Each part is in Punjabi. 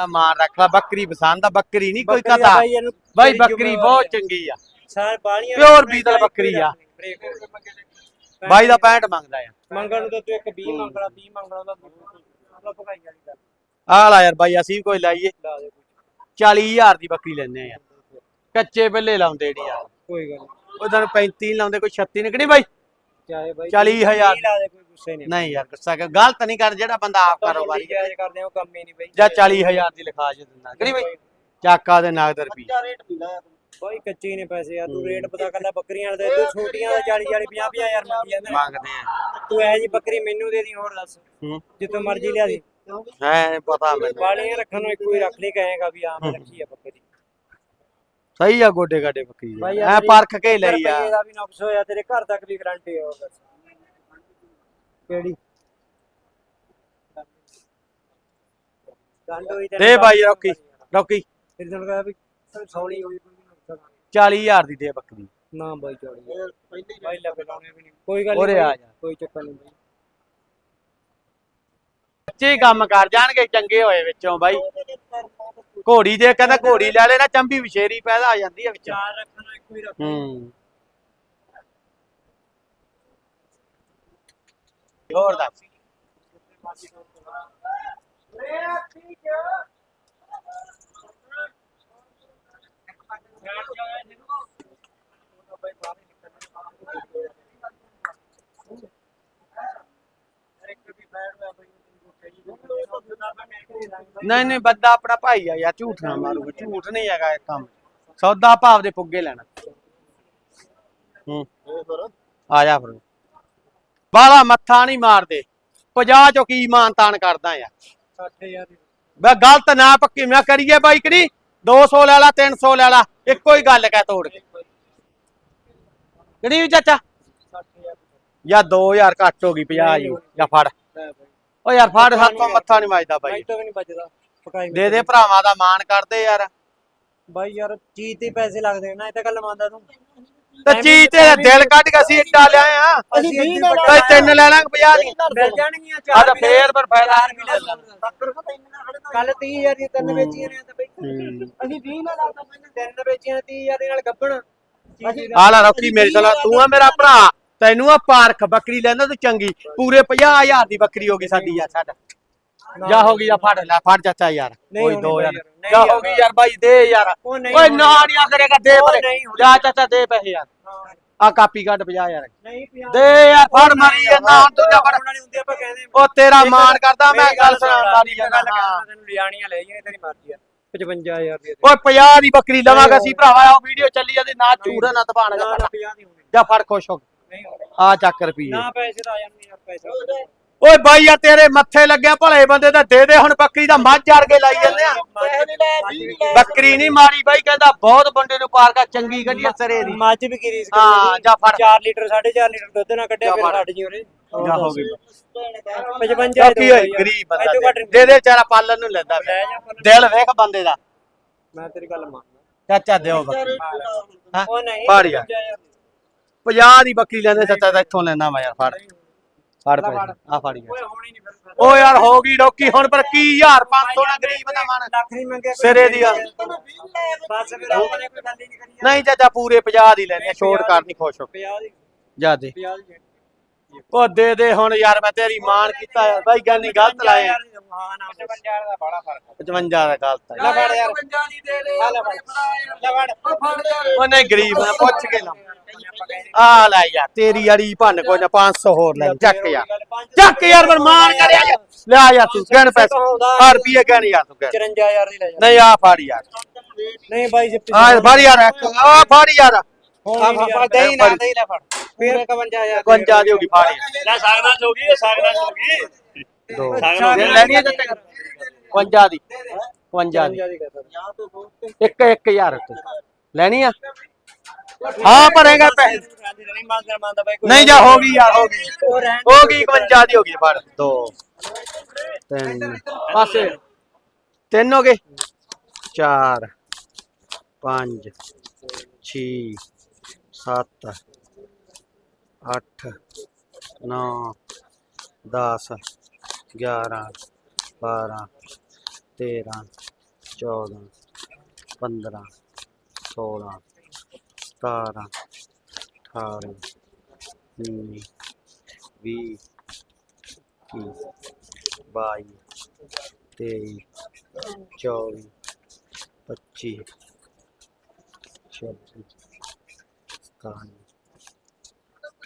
ਦਾ ਮਾਨ ਰੱਖ ਲੈ ਬੱਕਰੀ ਪਸੰਦ ਆ ਬੱਕਰੀ ਨਹੀਂ ਕੋਈ ਬੱਕਰੀ ਕਥਾ। ਬਾਈ ਇਹਨੂੰ ਬਾਈ ਤੇਰੀ ਬੱਕਰੀ ਬਹੁਤ ਜ਼ਿੰਮੇਵਾਰੀ ਚੰਗੀ ਆ। ਸਾਰ ਬਾਲੀਆਂ Pure ਬੀਤਲ ਬੱਕਰੀ ਆ। ਬਾਈ ਦਾ 65 ਮੰਗਦਾ ਆ। ਮੰਗਣ ਨੂੰ ਤਾਂ ਤੂੰ ਇੱਕ 20 ਮੰਗਣਾ 20 ਮੰਗਣਾ ਉਹਦਾ ਆਪਣਾ ਭਗਾਈ ਵਾਲੀ ਗੱਲ ਆ ਲੈ ਯਾਰ ਬਾਈ ਅਸੀਂ ਵੀ ਕੋਈ ਲਾਈਏ। ਲਾ ਦੇ 40000 ਦੀ ਬੱਕਰੀ ਲੈਣੇ ਆ। ਯਾਰ ਕੱਚੇ ਬੱਲੇ ਲਾਉਂਦੇ ਨਹੀਂ ਯਾਰ ਕੋਈ ਗੱਲ ਨਹੀਂ ਉਹਨਾਂ ਨੂੰ 35 ਲਾਉਂਦੇ ਕੋਈ 36 ਨਿਕਣੀ ਬਾਈ? ਚਾਹੇ ਬਾਈ 40,000 ਲਾ ਦੇ ਕੋਈ। ਗੁੱਸੇ ਨਹੀਂ ਨਹੀਂ ਯਾਰ ਗੁੱਸਾ ਕਰ ਗਲਤ ਨਹੀਂ ਕਰ ਜਿਹੜਾ ਬੰਦਾ ਆਪ ਕਾਰੋਬਾਰੀ ਹੈ। ਜਾਇਜ਼ ਕਰਦੇ ਆ ਉਹ ਕੰਮ ਹੀ ਨਹੀਂ ਬਈ। ਜਾਂ 40000 ਦੀ ਲਿਖਾ ਜੇ ਦਿੰਦਾ। ਕਿਹੜੀ ਬਾਈ। ਚਾਕਾ ਦੇ ਨਗਦ ਰੁਪਏ ਰੇਟ ਪੀਲਾ ਬਾਈ ਕੱਚੇ ਨੇ ਪੈਸੇ ਆ ਤੂੰ ਰੇਟ ਪਤਾ ਕਰਦਾ ਬੱਕਰੀਆਂ ਦੇ ਤੂੰ ਛੋਟੀਆਂ ਦਾ 40 40 50 50 ਹਜ਼ਾਰ ਮੰਗੀ ਜਾਂਦੇ ਨੇ। ਮੰਗਦੇ ਆ। ਤੂੰ ਐ ਜੀ ਬੱਕਰੀ ਮੈਨੂੰ ਦੇ ਦੀ ਹੋਰ ਦੱਸ। ਜਿੱਥੋਂ ਮਰਜ਼ੀ ਲਿਆ ਦੀ। ਹੈ ਪਤਾ ਮੈਨੂੰ। ਵਾਲੀਆਂ ਰੱਖਣ ਨੂੰ ਇੱਕੋ ਹੀ ਰੱਖ ਲਈ ਕਹੇਗਾ ਵੀ ਆ ਮੈਂ ਰੱਖੀ ਆ ਬੱਕਰੀ। ਸਹੀ ਆ ਗੋਡੇ ਗਾਡੇ ਬੱਕਰੀ ਐ ਪਰਖ ਕੇ ਲਈ ਆ। ਦਾ ਵੀ ਨੁਕਸ ਹੋਇਆ ਤੇਰੇ ਘਰ ਤੱਕ ਵੀ ਗਰੰਟੀ ਆ ਬਸ। ਕਿਹੜੀ? ਗੰਢ ਹੋਈ ਦੇ ਬਾਈ ਰੋਕੀ ਰੋਕੀ। ਫਿਰ ਤੈਨੂੰ ਕਹਿੰਦਾ ਵੀ ਸੌਲੀ ਹੋਈ ਕੋਈ ਨੁਕਸ 40000 ਦੀ ਦੇ ਬੱਕਰੀ। ਨਾ ਬਾਈ ਚੌੜੀ ਬਾਈ ਲੱਗ ਲਾਉਣੇ ਵੀ ਨਹੀਂ। ਕੋਈ ਗੱਲ ਨਹੀਂ ਆ ਜਾ। ਕੋਈ ਚੱਕਰ ਨਹੀਂ ਬਾਈ। ਬੱਚੇ ਕੰਮ ਕਰ ਜਾਣਗੇ ਚੰਗੇ ਹੋਏ ਵਿੱਚੋਂ ਬਾਈ। ਘੋੜੀ ਜੇ ਕਹਿੰਦਾ ਘੋੜੀ ਲੈ ਲੈ ਨਾ ਚੰਬੀ ਵਿਸ਼ੇਰੀ ਪੈਦਾ ਆ ਜਾਂਦੀ ਆ ਵਿੱਚੋਂ। ਚਾਰ ਰੱਖਣ ਨੂੰ ਇੱਕੋ ਹੀ ਰੱਖ ਹੂੰ। ਹੋਰ ਦੱਸ ਨਹੀਂ ਨਹੀਂ ਬੰਦਾ ਆਪਣਾ ਭਾਈ ਆ ਯਾਰ ਝੂਠ ਨਾ ਮਾਰੂਗਾ ਝੂਠ ਨਹੀਂ ਹੈਗਾ ਇਹ ਕੰਮ। ਸੌਦਾ ਭਾਵ ਦੇ ਪੁੱਗੇ ਲੈਣਾ। ਹੂੰ। ਆ ਜਾ ਫਿਰ। ਬਾਲਾ ਮੱਥਾ ਨਹੀਂ ਮਾਰਦੇ। 50 ਚੋਂ ਕੀ ਮਾਨ ਤਾਨ ਕਰਦਾ ਯਾਰ। 60000 ਦੀ ਮੈਂ ਗਲਤ ਨਾ ਪੱਕੀ ਮੈਂ ਕਰੀਏ ਬਾਈ ਕਰੀ 200 ਲੈ ਲਾ 300 ਲੈ ਲਾ ਇੱਕੋ ਹੀ ਗੱਲ ਕਹਿ ਤੋੜ ਕੇ। ਕਿਹੜੀ ਚਾਚਾ? 60000 ਜਾਂ 2000 ਘੱਟ ਹੋ ਗਈ 50 ਜੀ ਜਾਂ ਫੜ। ਓ ਯਾਰ ਫੜ ਹੱਥੋਂ ਮੱਥਾ ਨਹੀਂ ਵੱਜਦਾ ਬਾਈ। ਬਾਈ। ਤੋਂ ਵੀ ਨਹੀਂ ਬਚਦਾ ਪਕਾਈ ਦੇ ਦੇ ਭਰਾਵਾਂ ਦਾ ਮਾਣ ਕਰਦੇ ਯਾਰ। ਬਾਈ ਯਾਰ ਚੀਜ਼ ਤੇ ਪੈਸੇ ਲੱਗਦੇ ਨੇ ਇਹ ਤਾਂ ਗੱਲ ਮੰਨਦਾ ਤੂੰ। ਤੇ ਚੀਜ਼ ਤੇ ਦਿਲ ਕੱਢ ਕੇ ਅਸੀਂ ਇੱਟਾ ਲਿਆਏ ਆ। ਅਸੀਂ ਵੀਹ ਲੈ ਤਿੰਨ ਲੈ ਲਾਂਗੇ 50 ਦੀ? ਮਿਲ ਜਾਣਗੀਆਂ ਆ ਤਾਂ ਫੇਰ ਪਰ ਫਾਇਦਾ ਲੈ ਕੱਲ 30000 ਦੀ ਤਿੰਨ ਵੇਚੀਆਂ ਨੇ ਤਾਂ ਬਈ ਅਸੀਂ 20 ਨਾਲ ਲਾਉਂਦਾ ਤਿੰਨ ਵੇਚੀਆਂ 30000 ਦੇ ਨਾਲ ਗੱਬਣ ਆ ਲੈ ਰੌਕੀ ਮੇਰੀ ਸਲਾ ਤੂੰ ਆ ਮੇਰਾ ਭਰਾ। ਤੈਨੂੰ ਆ ਪਾਰਖ ਬੱਕਰੀ ਲੈਂਦਾ ਤੂੰ ਚੰਗੀ। ਪੂਰੇ 50000 ਦੀ ਬੱਕਰੀ ਹੋ ਗਈ ਸਾਡੀ ਯਾਰ ਸਾਡਾ। ਜਾ ਹੋ ਗਈ ਜਾ ਫੜ ਲੈ ਫੜ ਚਾਚਾ ਯਾਰ। ਕੋਈ ਹੋਣੀ ਦੋ ਬਾਈ ਯਾਰ। ਯਾਰ, ਨਹੀਂ ਜਾ ਯਾਰ। ਹੋ ਗਈ ਯਾਰ ਬਾਈ ਦੇ ਯਾਰ। ਓਏ ਨਾ ਨਹੀਂ ਕਰੇਗਾ ਦੇ ਪਰੇ। ਜਾ ਚਾਚਾ ਦੇ ਪੈਸੇ ਯਾਰ। ਆ ਕਾਪੀ ਕੱਢ 50 ਯਾਰ ਦੇ ਯਾਰ ਫੜ ਮਾਰੀ ਜਾਂਦਾ ਹੁਣ ਤੂੰ ਜਾ ਫੜ। ਵਾਲੀ ਹੁੰਦੀ ਆਪਾਂ ਕਹਿੰਦੇ ਉਹ ਤੇਰਾ ਮਾਣ ਕਰਦਾ ਮੈਂ ਗੱਲ ਸੁਣਾ ਮਾਰੀ ਗੱਲ ਜਾਂਦਾ। ਤੈਨੂੰ ਲਿਆਣੀਆਂ ਲੈ ਜਾਈਆਂ ਤੇਰੀ ਮਰਜ਼ੀ ਆ। 55000 ਦੀ ਓਏ 50 ਦੀ ਬੱਕਰੀ ਲਵਾਂਗਾ ਸੀ ਭਰਾਵਾ ਉਹ ਵੀਡੀਓ ਚੱਲੀ ਜਾਂਦੀ ਨਾ ਚੂੜਾ ਨਾ ਤਬਾਣ ਨਾ ਜਾ 50 ਦੀ ਹੋਣੀ। ਜਾ ਫੜ ਖੁਸ਼ ਹੋ। ਆ ਚੱਕ ਰੁਪਈਏ। ਨਾ ਪੈਸੇ ਤਾਂ ਆ ਜਾਣਗੇ ਯਾਰ ਪੈਸਾ। ਓਏ ਬਾਈ ਯਾਰ ਤੇਰੇ ਮੱਥੇ ਲੱਗਿਆ ਭਲੇ ਬੰਦੇ ਤਾਂ ਦੇ ਦੇ ਹੁਣ ਬੱਕਰੀ ਦਾ ਮੱਝ ਜੜ ਕੇ ਲਾਈ ਜਾਂਦੇ ਆ। ਬੱਕਰੀ ਨਹੀਂ ਮਾਰੀ ਬਾਈ ਕਹਿੰਦਾ ਬਹੁਤ ਬੰਦੇ ਨੂੰ ਪਾਰਕਾ ਚੰਗੀ ਗੱਡੀ ਆ ਸਰੇ ਦੀ। ਮੱਝ ਵੀ ਕੀ ਰੀਸ ਹਾਂ ਜਾ ਫੜ। 4 ਲੀਟਰ 4.5 ਲੀਟਰ ਦੁੱਧ ਨਾ ਕੱਢਿਆ ਫਿਰ। ਛੱਡ ਜੀ ਉਰੇ। ਜਾ ਹੋ ਗਈ। 55 ਕੀ ਹੋਈ? ਗਰੀਬ ਬੰਦਾ ਦੇ- ਦੇ ਦੇ ਵਿਚਾਰਾ ਪਾਲਣ ਨੂੰ ਲੈਂਦਾ ਪਰ ਦਿਲ ਵੇਖ ਬੰਦੇ ਦਾ। ਮੈਂ ਤੇਰੀ ਗੱਲ ਮੰਨਦਾ। ਚਾਚਾ ਦਿਓ ਬੱਕਰੀ। ਹਾਂ? ਉਹ ਨਹੀਂ ਫੜ ਯਾਰ। 50 ਦੀ ਬੱਕਰੀ ਲੈਂਦੇ ਸੱਚਾ ਤਾਂ ਇੱਥੋਂ ਲੈਣਾ ਮੈਂ ਯਾਰ ਫੜ। ਫੜ ਪੈਸੇ। ਆ ਫੜ ਯਾਰ ਓਏ ਹੋਣੀ ਨਹੀਂ ਫਿਰ। ਓ ਯਾਰ ਹੋ ਗਈ ਡੋਕੀ। ਹੁਣ ਪਰ ਕੀ ਹਜ਼ਾਰ 500 ਨਾ ਗਰੀਬ ਦਾ ਮਨ। ਲੱਖ ਨਹੀਂ ਮੰਗਿਆ ਕੋਈ ਸਿਰੇ ਦੀ ਆ। ਬਸ ਫਿਰ ਆਪਾਂ ਨੇ ਕੋਈ ਗੱਲ ਹੀ ਨਹੀਂ ਕਰੀ। ਨਹੀਂ ਚਾਚਾ ਪੂਰੇ 50 ਦੀ ਲੈਣੀ ਆ। ਛੋਟ ਕਰਨੀ ਖੁਸ਼ ਹੋ 50 ਦੀ। ਜਾ ਦੇ। 50 ਦੀ। ਉਹ ਦੇ ਦੇ ਹੁਣ ਯਾਰ ਮੈਂ ਤੇਰੀ ਮਾਨ ਕੀਤਾ ਯਾਰ। ਬਾਈ ਗਾਨੀ ਗਲਤ ਲਾਏ ਆ। ਹਾਂ ਨਾ 55 ਦਾ ਬੜਾ ਫ਼ਰਕ 55 ਦਾ ਗਲਤ ਲੈ ਹੈ ਫੜ ਯਾਰ। 55 ਦੀ ਦੇ ਦੇ ਲੈ ਫੜ। ਲੈ ਫੜ। ਫੜ ਯਾਰ ਉਹ ਨਹੀਂ ਗਰੀਬ ਮੈਂ ਪੁੱਛ ਕੇ ਲਾ ਆ ਲੈ ਯਾਰ ਤੇਰੀ ਅੜੀ ਭੰਨ ਕੋਈ ਨਾ 500 ਹੋਰ ਲੈ। ਚੱਕ ਯਾਰ। ਚੱਕ ਯਾਰ ਪਰ ਮਾਨ ਕਰਿਆ ਯਾਰ। ਲਿਆ ਯਾਰ ਤੂੰ ਗਣ ਪੈਸੇ। ਆ ਰੁਪਏ ਗਣ ਯਾਰ ਤੂੰ ਗਣ 54000 ਦੀ ਲੈ ਜਾ। ਨਹੀਂ ਆ ਫੜ ਯਾਰ। ਨਹੀਂ ਬਾਈ ਜੀ ਆ ਫੜ ਯਾਰ ਆ ਫੜ ਯਾਰ। ਹੁਣ ਨਹੀਂ ਨਾ, ਨਹੀਂ ਲੈ ਫੜ। ਫਿਰ 51000 51 ਦੀ ਹੋ ਗਈ ਫੜ। ਲੈ ਸਾਗਨਾ ਜੋਗੀ ਸਾਗਨਾ ਜੋਗੀ ਦੋ ਲੈਣੀ ਹੈ ਤਾਂ 51 ਦੀ। 51 ਦੀ। ਦੀ। ਕਰ ਇੱਕ ਇੱਕ ਹਜ਼ਾਰ ਤੂੰ ਲੈਣੀ ਆ? ਹਾਂ ਭਰੇਗਾ ਪੈਸੇ ਨਹੀਂ ਜਾ ਹੋ ਗਈ ਯਾਰ ਹੋ ਗਈ। ਹੋ ਗਈ 51 ਦੀ ਹੋ ਗਈ ਫੜ। ਦੋ। ਤਿੰਨ। ਪਾਸੇ। ਤਿੰਨ ਹੋ ਗਏ। ਚਾਰ। ਪੰਜ। ਛੇ। ਸੱਤ। अठ नौ, दस, ग्यारह, बारह, तेरह, चौदह, पंद्रह, सोलह, सतारह, अठारह, उन्नीस, बीस बाईस, तेईस, चौबीस, पच्चीस, छब्बीस सताईस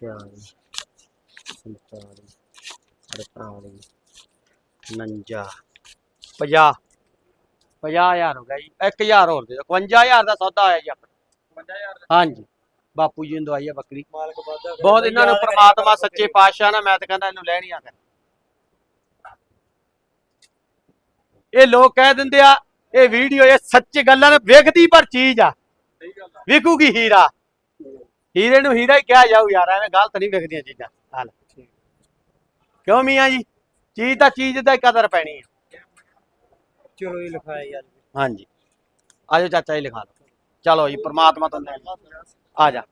ਛਿਆਲੀ ਸੰਤਾਲੀ ਅੜਤਾਲੀ ਉਣੰਜਾ ਪੰਜਾਹ ਪੰਜਾਹ ਹਜ਼ਾਰ ਹੋ ਗਿਆ ਜੀ 1000 ਹੋਰ ਦੇ ਦਿਓ 51000 ਦਾ ਸੌਦਾ ਹੋਇਆ ਜੀ ਆਪਣਾ। 50000 ਹਾਂਜੀ ਬਾਪੂ ਜੀ ਨੂੰ ਦਵਾਈ ਆ ਬੱਕਰੀ। ਮਾਲਕ ਵਾਦਾ ਬਹੁਤ ਇਹਨਾਂ ਨੂੰ ਪ੍ਰਮਾਤਮਾ ਸੱਚੇ ਪਾਤਸ਼ਾਹ ਨਾਲ ਮੈਂ ਤਾਂ ਕਹਿੰਦਾ ਇਹਨੂੰ ਲੈਣੀ ਆ ਕਰ ਇਹ ਲੋਕ ਕਹਿ ਦਿੰਦੇ ਆ ਇਹ ਵੀਡੀਓ ਇਹ ਸੱਚ ਗੱਲਾਂ ਨੇ ਵੇਖਦੀ ਪਰ ਚੀਜ਼ ਆ। ਸਹੀ ਗੱਲ ਆ। ਵਿਕੂਗੀ ਹੀਰਾ। ਹੀਰੇ ਨੂੰ ਹੀਰਾ ਹੀ ਕਿਹਾ ਜਾਊ ਯਾਰ ਐਵੇਂ ਗਲਤ ਨਹੀਂ ਵਿਕਦੀਆਂ ਚੀਜ਼ਾਂ। ਹਾਲ ਕਿਉਂ ਮੀਆਂ ਜੀ? ਚੀਜ਼ ਤਾਂ ਚੀਜ਼ ਦਾ ਕਦਰ ਪੈਣੀ ਹੈ ਚਲੋ ਇਹ ਲਿਖਾਇਆ ਯਾਰ। ਹਾਂਜੀ। ਆਜੋ ਚਾਚਾ ਜੀ ਲਿਖਾ ਲਓ ਚਲੋ ਜੀ ਪ੍ਰਮਾਤਮਾ ਤੁਹਾਨੂੰ ਆ ਜਾ।